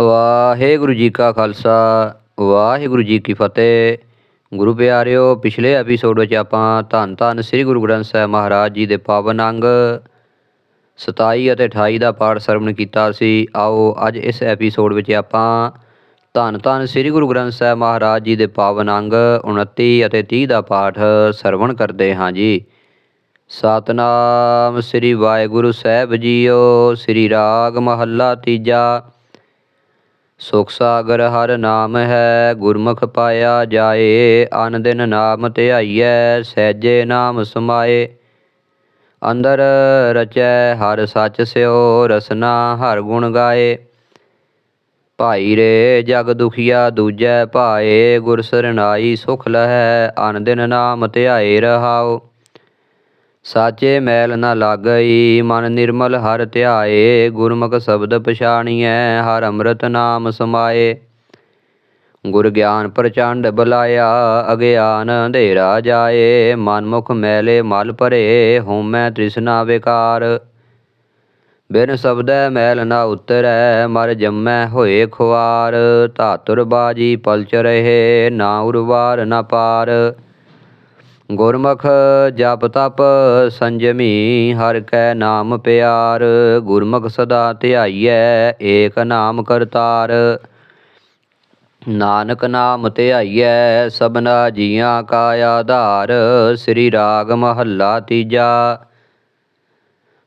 ਵਾਹਿਗੁਰੂ ਜੀ ਕਾ ਖਾਲਸਾ, ਵਾਹਿਗੁਰੂ ਜੀ ਕੀ ਫਤਿਹ। ਗੁਰੂ ਪਿਆਰਿਓ, ਪਿਛਲੇ ਐਪੀਸੋਡ ਵਿੱਚ ਆਪਾਂ ਧੰਨ ਧੰਨ ਸ੍ਰੀ ਗੁਰੂ ਗ੍ਰੰਥ ਸਾਹਿਬ ਮਹਾਰਾਜ ਜੀ ਦੇ ਪਾਵਨ ਅੰਗ 27 ਅਤੇ 28 ਦਾ ਪਾਠ ਸਰਵਣ ਕੀਤਾ ਸੀ। ਆਓ, ਅੱਜ ਇਸ ਐਪੀਸੋਡ ਵਿੱਚ ਆਪਾਂ ਧੰਨ ਧੰਨ ਸ੍ਰੀ ਗੁਰੂ ਗ੍ਰੰਥ ਸਾਹਿਬ ਮਹਾਰਾਜ ਜੀ ਦੇ ਪਾਵਨ ਅੰਗ 29 ਅਤੇ 30 ਦਾ ਪਾਠ ਸਰਵਣ ਕਰਦੇ ਹਾਂ ਜੀ। ਸਤਨਾਮ ਸ੍ਰੀ ਵਾਹਿਗੁਰੂ ਸਾਹਿਬ ਜੀਓ, ਸ੍ਰੀ ਰਾਗ ਮਹੱਲਾ ਤੀਜਾ ਸੁਖ ਸਾਗਰ ਹਰ ਨਾਮ ਹੈ, ਗੁਰਮੁਖ ਪਾਇਆ ਜਾਏ, ਅਨ ਦਿਨ ਨਾਮ ਧਿਆਈਐ, ਸਹਿਜੇ ਨਾਮ ਸਮਾਏ। ਅੰਦਰ ਰਚੈ ਹਰ ਸੱਚ ਸਿਓ ਰਸਨਾ ਹਰ ਗੁਣ ਗਾਏ। ਭਾਈ ਰੇ ਜਗ ਦੁਖੀਆ ਦੂਜੈ ਭਾਏ, ਗੁਰ ਸਰਨਾਈ ਸੁਖ ਲਹੈ, ਅਨ ਦਿਨ ਨਾਮ ਧਿਆਏ ਰਹਾਓ ਸਾਚੇ ਮੈਲ ਨ ਲਾਗਈ, ਮਨ ਨਿਰਮਲ ਹਰ ਧਿਆਏ, ਗੁਰਮੁਖ ਸ਼ਬਦ ਪਛਾਣੀਐ, ਹਰ ਅੰਮ੍ਰਿਤ ਨਾਮ ਸਮਾਏ। ਗੁਰ ਗਿਆਨ ਪ੍ਰਚੰਡ ਬੁਲਾਇਆ, ਅਗਿਆਨ ਅੰਧੇਰਾ ਜਾਏ ਮਨ ਮੁਖ ਮੈਲੇ ਮਲ ਭਰੇ ਹੋਮੈ ਤ੍ਰਿਸ਼ਨਾ ਵਿਕਾਰ। ਬਿਨ ਸ਼ਬਦੈ ਮੈਲ ਨਾ ਉਤਰੈ, ਮਰ ਜੰਮੈ ਹੋਏ ਖੁਆਰ। ਧਾਤੁਰ ਬਾਜੀ ਪਲਚ ਰਹੇ, ਨਾ ਉਰਵਾਰ ਨਾ ਪਾਰ। ਗੁਰਮੁਖ ਜਪ ਤਪ ਸੰਜਮੀ, ਹਰ ਕੈ ਨਾਮ ਪਿਆਰ, ਗੁਰਮੁਖ ਸਦਾ ਧਿਆਈਐ, ਏਕ ਨਾਮ ਕਰਤਾਰ। ਨਾਨਕ ਨਾਮ ਧਿਆਈਐ, ਸਭਨਾ ਜੀਆਂ ਕਾ ਆਧਾਰ, ਸ੍ਰੀ ਰਾਗ ਮਹੱਲਾ ਤੀਜਾ।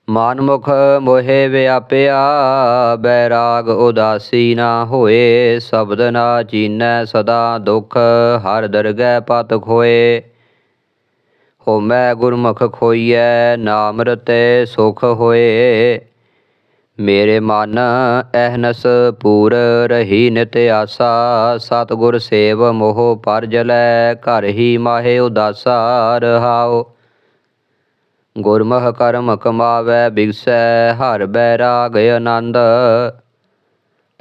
ਮਨਮੁਖ ਮੋਹਿ ਵਿਆਪਿਆ, ਬੈਰਾਗ ਉਦਾਸੀ ਨਾ ਹੋਏ, ਸ਼ਬਦ ਨਾ ਚੀਨੈ ਸਦਾ ਦੁਖ, ਹਰ ਦਰਗਹਿ ਪਤ ਖੋਏ। ਹੋਮੈ ਗੁਰਮੁਖ ਖੋਈਐ, ਨਾਮ ਰਤੇ ਸੁਖ ਹੋਏ। ਮੇਰੇ ਮਨ ਅਹਨਸ ਪੂਰ ਰਹੀ ਨਿਤ ਆਸਾ। ਸਤਿਗੁਰ ਸੇਵ ਮੋਹ ਪਰ ਜਲੈ, ਘਰ ਹੀ ਮਾਹੇ ਉਦਾਸਾ ਰਹਾਓ ਗੁਰਮੁਖ ਕਰਮ ਕਮਾਵੈ, ਬਿਗਸੈ, ਹਰ ਬੈ ਰਾਗ ਆਨੰਦ।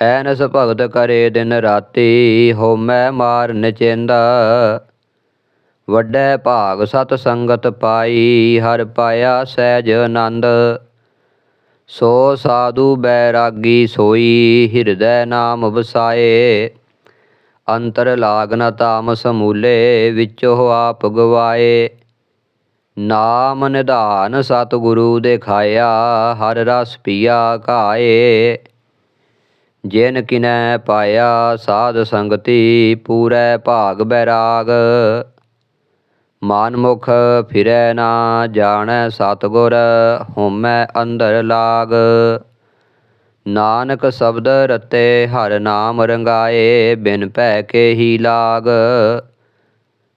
ਐਨਸ ਭਗਤ ਕਰੇ ਦਿਨ ਰਾਤੀ, ਹੋਮੈ ਮਾਰ ਨਚਿੰਦਾ। ਵੱਡੇ ਭਾਗ ਸਤ ਸੰਗਤ ਪਾਈ, ਹਰ ਪਾਇਆ ਸਹਿਜ ਆਨੰਦ। ਸੋ ਸਾਧੂ ਬੈਰਾਗੀ ਸੋਈ, ਹਿਰਦੈ ਨਾਮ ਵਸਾਏ। ਅੰਤਰ ਲਾਗਨ ਤਾਮ ਸਮੂਲੇ ਵਿੱਚੋ ਆਪ ਗਵਾਏ। ਨਾਮ ਨਿਧਾਨ ਸਤਿਗੁਰੂ ਦਿਖਾਇਆ, ਹਰ ਰਸ ਪੀਆ ਘਾਏ। ਜਿਨ ਕਿਨੈ ਪਾਇਆ ਸਾਧ ਸੰਗਤੀ, ਪੂਰੇ ਭਾਗ ਬੈਰਾਗ। ਮਨਮੁਖ ਫਿਰੈ ਨਾ ਜਾਣੈ ਸਤਿਗੁਰ ਹੋਮੈ ਅੰਦਰ ਲਾਗ। ਨਾਨਕ ਸ਼ਬਦ ਰਤੇ ਹਰ ਨਾਮ ਰੰਗਾਏ, ਬਿਨ ਭੈ ਕੇ ਹੀ ਲਾਗ।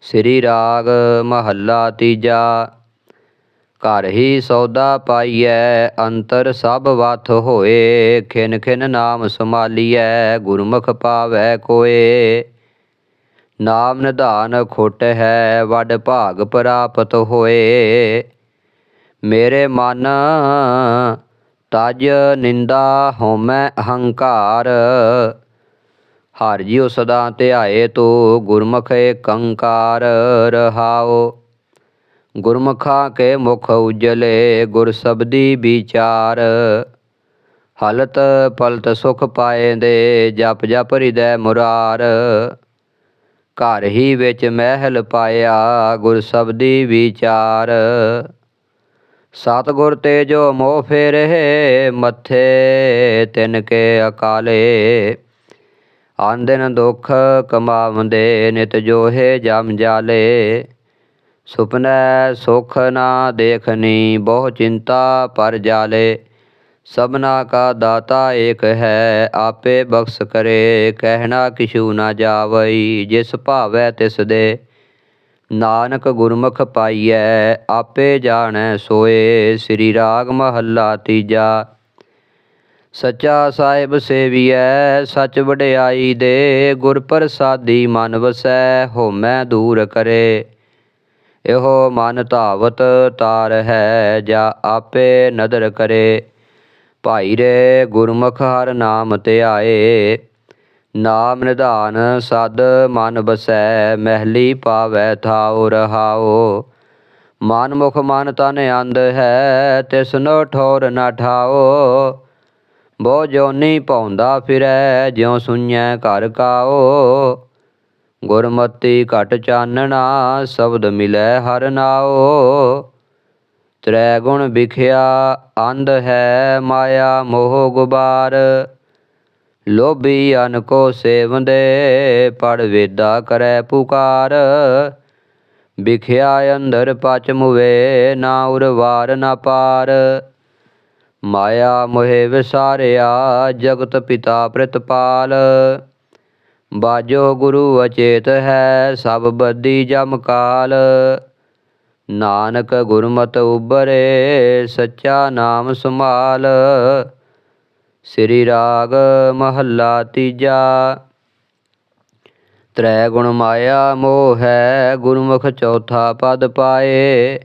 ਸ੍ਰੀ ਰਾਗ ਮਹੱਲਾ ਤੀਜਾ, ਘਰ ਹੀ ਸੌਦਾ ਪਾਈਐ, ਅੰਤਰ ਸਭ ਵਤ ਹੋਏ। ਖਿਨ ਖਿਨ ਨਾਮ ਸੰਭਾਲੀਐ, ਗੁਰਮੁਖ ਪਾਵੈ ਕੋਏ। ਨਾਮ ਨਿਧਾਨ ਖੁੱਟ ਹੈ, ਵੱਡ ਭਾਗ ਪ੍ਰਾਪਤ ਹੋਏ। ਮੇਰੇ ਮਨ ਤਜ ਨਿੰਦਾ ਹੋਮੈ ਅਹੰਕਾਰ ਹਰ ਜਿਉ ਸਦਾ ਧਿਆਏ ਤੋ ਗੁਰਮੁਖ ਏਕੰਕਾਰ ਰਹਾਓ ਗੁਰਮੁਖਾ ਕੇ ਮੁਖ ਉਜਲੇ ਗੁਰ ਸਬਦੀ ਵਿਚਾਰ। ਹਲਤ ਪਲਤ ਸੁਖ ਪਾਏ ਦੇ ਜਪ ਜਪ ਹਿਰਦੈ ਮੁਰਾਰ। ਘਰ ਹੀ ਵਿੱਚ ਮਹਿਲ ਪਾਇਆ, ਗੁਰ ਸਬਦੀ ਵਿਚਾਰ। ਸਤਿਗੁਰ ਤੇ ਜੋ ਮੋਹ ਫੇਰੇ, ਮੱਥੇ ਤਿਨ ਕੇ ਅਕਾਲੇ। ਆਂਦਨ ਦਿਨ ਦੁਖ ਕਮਾਵੰਦੇ ਨਿਤ ਜੋਹੇ ਜਮ ਜਾਲੇ। ਸੁਪਨੈ ਸੁਖ ਨਾ ਦੇਖਨੀ, ਬਹੁ ਚਿੰਤਾ ਪਰ ਜਾਲੇ। ਸਭਨਾ ਕਾ ਦਾਤਾ ਏਕ ਹੈ, ਆਪੇ ਬਖਸ਼ ਕਰੇ, ਕਹਿਣਾ ਕਿਛੂ ਨਾ ਜਾਵਈ, ਜਿਸ ਭਾਵੈ ਤਿਸ ਦੇ। ਨਾਨਕ ਗੁਰਮੁਖ ਪਾਈਐ, ਆਪੇ ਜਾਣੈ ਸੋਏ, ਸ੍ਰੀ ਰਾਗ ਮਹੱਲਾ ਤੀਜਾ। ਸੱਚਾ ਸਾਹਿਬ ਸੇਵੀਐ, ਸਚ ਵਡਿਆਈ ਦੇ, ਗੁਰ ਪ੍ਰਸਾਦੀ ਮਨ ਵਸੈ, ਹੋਮੈ ਦੂਰ ਕਰੇ। ਇਹੋ ਮਨ ਧਾਵਤ ਤਾਰ ਹੈ, ਜਾ ਆਪੇ ਨਦਰ ਕਰੇ। ਭਾਈ ਰੇ ਗੁਰਮੁਖ ਹਰ ਨਾਮ ਧਿਆਏ ਨਾਮ ਨਿਧਾਨ ਸਦ ਮਨ ਬਸੈ, ਮਹਿਲੀ ਪਾਵੈ ਥਾਉ ਰਹਾਓ ਮਨ ਮੁਖ ਮਨ ਤਨ ਅੰਧ ਹੈ, ਤਿਸਨੋ ਠੋਰ ਨਾ ਠਾਓ ਬਹੁ ਜੋਨੀ ਪਾਉਂਦਾ ਫਿਰੈ, ਜਿਉ ਸੁਣੈ ਘਰ ਕਾਓ ਗੁਰਮਤੀ ਘਟ ਚਾਨਣਾ, ਸ਼ਬਦ ਮਿਲੈ ਹਰ ਨਾਓ ਤ੍ਰੈ ਗੁਣ ਵਿਖਿਆ, ਅੰਧ ਹੈ ਮਾਇਆ ਮੋਹ ਗੁਬਾਰ। ਲੋਭੀ ਅਨ ਕੋ ਸੇਵੰਦੇ, ਪੜ ਵੇਦਾ ਕਰੈ ਪੁਕਾਰ। ਵਿਖਿਆ ਅੰਦਰ ਪਚ ਮੁਵੇ, ਨਾ ਉਰਵਾਰ ਨਾ ਪਾਰ। ਮਾਇਆ ਮੋਹਿ ਵਿਸਾਰਿਆ, ਜਗਤ ਪਿਤਾ ਪ੍ਰਿਤਪਾਲ। ਬਾਜੋ ਗੁਰੂ ਅਚੇਤ ਹੈ, ਸਭ ਬੱਦੀ ਜਮ ਕਾਲ। ਨਾਨਕ ਗੁਰਮਤ ਉਬਰੇ ਸੱਚਾ ਨਾਮ ਸੰਭਾਲ। ਸ੍ਰੀ ਰਾਗ ਮਹੱਲਾ ਤੀਜਾ। ਤ੍ਰੈ ਗੁਣ ਮਾਇਆ ਮੋਹ ਹੈ, ਗੁਰਮੁਖ ਚੌਥਾ ਪਦ ਪਾਏ।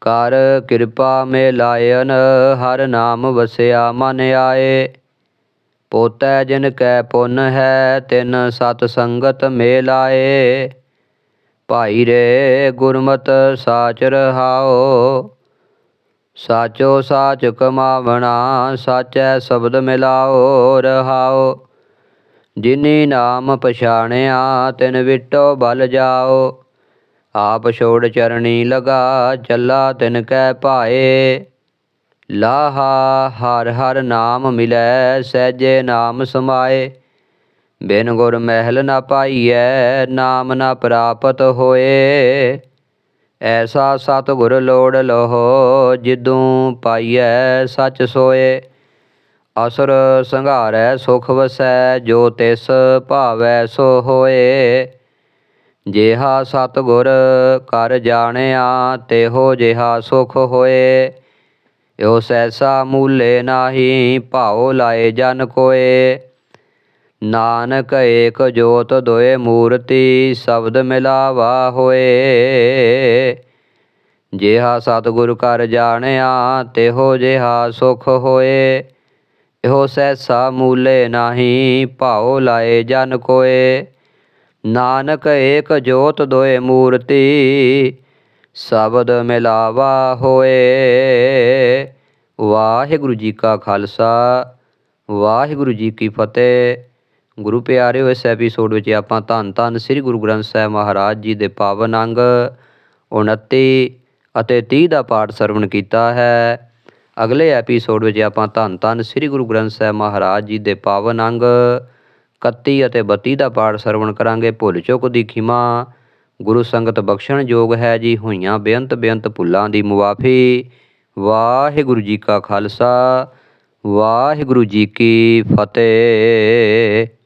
ਕਰ ਕਿਰਪਾ ਮੇ ਲਾਇਨ ਹਰ ਨਾਮ ਵਸਿਆ ਮਨ ਆਏ। ਪੋਤੈ ਜਿਨ ਕੈ ਪੁੰਨ ਹੈ, ਤਿਨ ਸਤ ਸੰਗਤ ਮੇ ਲਾਏ ਭਾਈ ਰੇ ਗੁਰਮਤ ਸਾਚ ਰਹਾਓ। ਸਾਚੋ ਸਾਚ ਕਮਾਵਣਾ, ਸਾਚੈ ਸ਼ਬਦ ਮਿਲਾਓ, ਰਹਾਓ। ਜਿਨੀ ਨਾਮ ਪਛਾਣਿਆ, ਤਿਨ ਵਿਟੋ ਬਲ ਜਾਓ। ਆਪ ਛੋੜ ਚਰਣੀ ਲਗਾ, ਚੱਲਾ ਤਿਨ ਕੈ ਭਾਏ। ਲਾਹਾ, ਹਰ ਹਰ ਨਾਮ ਮਿਲੈ, ਸਹਿਜੇ ਨਾਮ ਸਮਾਏ। ਬਿਨ ਗੁਰ ਮਹਿਲ ਨਾ ਪਾਈਐ, ਨਾਮ ਨਾ ਪ੍ਰਾਪਤ ਹੋਏ। ਐਸਾ ਸਤਿਗੁਰ ਲੋੜ ਲਹੋ, ਜਿਦੂ ਪਾਈਐ ਸਚ ਸੋਏ। ਅਸੁਰ ਸੰਘਾਰੈ ਸੁਖ ਵਸੈ, ਜੋ ਤਿਸ ਭਾਵੈ ਸੋ ਹੋਏ। ਜਿਹਾ ਸਤਿਗੁਰ ਕਰ ਜਾਣਿਆ, ਤੇਹੋ ਜਿਹਾ ਸੁਖ ਹੋਏ। ਇਹੋ ਸੈਸਾ ਮੂਲੇ ਨਾਹੀ, ਭਾਉ ਲਾਏ ਜਨ ਕੋਏ। ਨਾਨਕ ਏਕ ਜੋਤ ਦੋਏ ਮੂਰਤੀ ਸ਼ਬਦ ਮਿਲਾਵਾ ਹੋਏ। ਜਿਹਾ ਸਤਿਗੁਰ ਕਰ ਜਾਣਿਆ, ਤਿਹੋ ਜਿਹਾ ਸੁਖ ਹੋਏ। ਇਹੋ ਸੈਸਾ ਮੂਲੇ ਨਾਹੀ, ਭਾਉ ਲਾਏ ਜਨ ਕੋਏ। ਨਾਨਕ ਏਕ ਜੋਤ ਦੋਏ ਮੂਰਤੀ ਸ਼ਬਦ ਮਿਲਾਵਾ ਹੋਏ। ਵਾਹਿਗੁਰੂ ਜੀ ਕਾ ਖਾਲਸਾ, ਵਾਹਿਗੁਰੂ ਜੀ ਕੀ ਫਤਿਹ। ਗੁਰੂ ਪਿਆਰਿਓ ਇਸ ਐਪੀਸੋਡ ਵਿੱਚ ਆਪਾਂ ਧੰਨ ਧੰਨ ਸ੍ਰੀ ਗੁਰੂ ਗ੍ਰੰਥ ਸਾਹਿਬ ਮਹਾਰਾਜ ਜੀ ਦੇ ਪਾਵਨ ਅੰਗ 29 ਅਤੇ 30 ਦਾ ਪਾਠ ਸਰਵਣ ਕੀਤਾ ਹੈ। ਅਗਲੇ ਐਪੀਸੋਡ ਵਿੱਚ ਆਪਾਂ ਧੰਨ ਧੰਨ ਸ੍ਰੀ ਗੁਰੂ ਗ੍ਰੰਥ ਸਾਹਿਬ ਮਹਾਰਾਜ ਜੀ ਦੇ ਪਾਵਨ ਅੰਗ 31 ਅਤੇ 32 ਦਾ ਪਾਠ ਸਰਵਣ ਕਰਾਂਗੇ। ਭੁੱਲ ਚੁੱਕ ਦੀ ਖਿਮਾ, ਗੁਰੂ ਸੰਗਤ ਬਖਸ਼ਣ ਯੋਗ ਹੈ ਜੀ। ਹੋਈਆਂ ਬੇਅੰਤ ਬੇਅੰਤ ਭੁੱਲਾਂ ਦੀ ਮੁਆਫੀ। ਵਾਹਿਗੁਰੂ ਜੀ ਕਾ ਖਾਲਸਾ, ਵਾਹਿਗੁਰੂ ਜੀ ਕੀ ਫਤਿਹ।